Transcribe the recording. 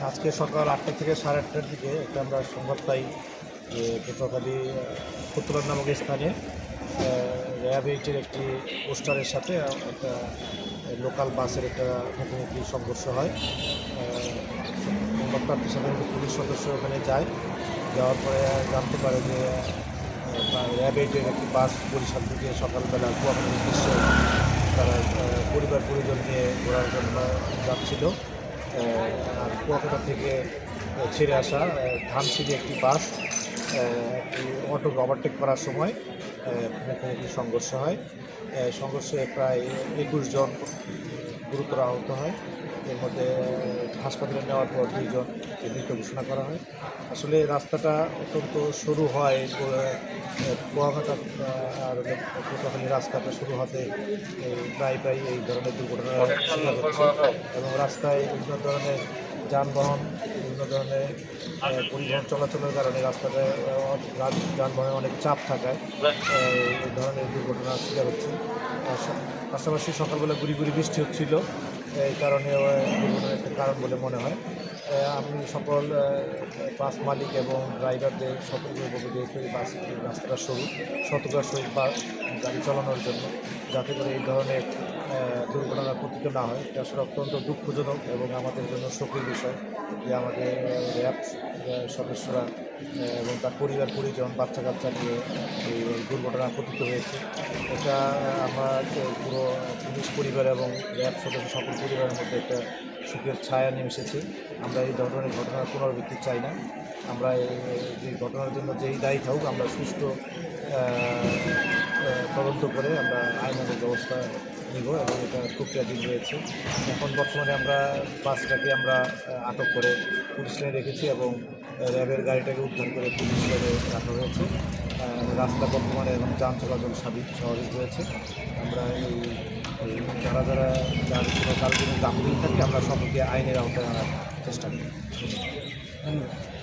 আজকে সকাল আটটা থেকে সাড়ে আটটার দিকে একটা আমরা সংবাদ পাই যে পটুয়াখালী ফুতুলার নামক স্থানে র্যাব এইটের একটি পোস্টারের সাথে একটা লোকাল বাসের একটা মুখোমুখি সংঘর্ষ হয়। আহ, সংবাদ প্রাপ্তির সাথে পুলিশ সদস্য ওখানে যায়। যাওয়ার পরে জানতে পারে যে র্যাব এইটের একটি বাস বরিশাল থেকে সকালবেলা কুয়াখালীর উদ্দেশ্যে পরিবার পরিজন নিয়ে ঘোরার জন্য যাচ্ছিল। আর কুয়াকাটা থেকে ছেড়ে আসা ধানসিটি একটি বাস একটি অটোকে ওভারটেক করার সময় মুখোমুখি সংঘর্ষ হয়। সংঘর্ষে প্রায় একুশ জন গুরুতর আহত হয়। এর মধ্যে হাসপাতালে নেওয়ার পর দুইজন মৃত ঘোষণা করা হয়। আসলে রাস্তাটা অত্যন্ত সরু হয় কুয়াঘাটা আর পটুয়াখালী রাস্তাটা শুরু হতে প্রায় প্রায় এই ধরনের দুর্ঘটনা এবং রাস্তায় বিভিন্ন ধরনের যানবাহন ধরনের পরিবহন চলাচলের কারণে আহ, যানবাহনে অনেক চাপ থাকায় এই ধরনের দুর্ঘটনার শিকার হচ্ছে। পাশাপাশি সকালবেলা গুড়ি গুড়ি বৃষ্টি হচ্ছিল এই কারণে দুর্ঘটনার একটা কারণ বলে মনে হয়। আমি সকল বাস মালিক এবং ড্রাইভারদের সতর্ক যেহেতু এই বাস রাস্তাটা সরু সতর্কতার সহিত গাড়ি চালানোর জন্য যাতে করে এই ধরনের দুর্ঘটনা পতিত না হয়, এটা আসলে অত্যন্ত দুঃখজনক এবং আমাদের জন্য শোকের বিষয় যে আমাদের র্যাব সদস্যরা এবং তার পরিবার, পরিজন বাচ্চা কাচ্চা নিয়ে এই দুর্ঘটনা পতিত হয়েছে। এটা আমার পুরো পুলিশ পরিবার এবং র্যাব সদস্য সকল পরিবারের মধ্যে একটা সুখের ছায়া নেমে এসেছে। আমরা এই ধরনের ঘটনার পুনরাবৃত্তি চাই না। আমরা এই ঘটনার জন্য যেই দায়ী থাকুক, আমরা সুষ্ঠু তদন্ত করে আমরা আইনানুগ ব্যবস্থা নিব এবং এটা প্রক্রিয়াধীন রয়েছে। এখন বর্তমানে আমরা বাসটাকে আমরা আটক করে পুলিশ লাইনে রেখেছি এবং র্যাবের গাড়িটাকে উদ্ধার করে পুলিশ লাইনে রাখা হয়েছে। রাস্তা বর্তমানে এবং যান চলাচল স্বাভাবিক স্বাভাবিক রয়েছে। আমরা এই যারা যারা যার কোনো কারণে গাফিলতি থাকে, আমরা সকলকে আইনের আওতায় আনার চেষ্টা করি। ধন্যবাদ।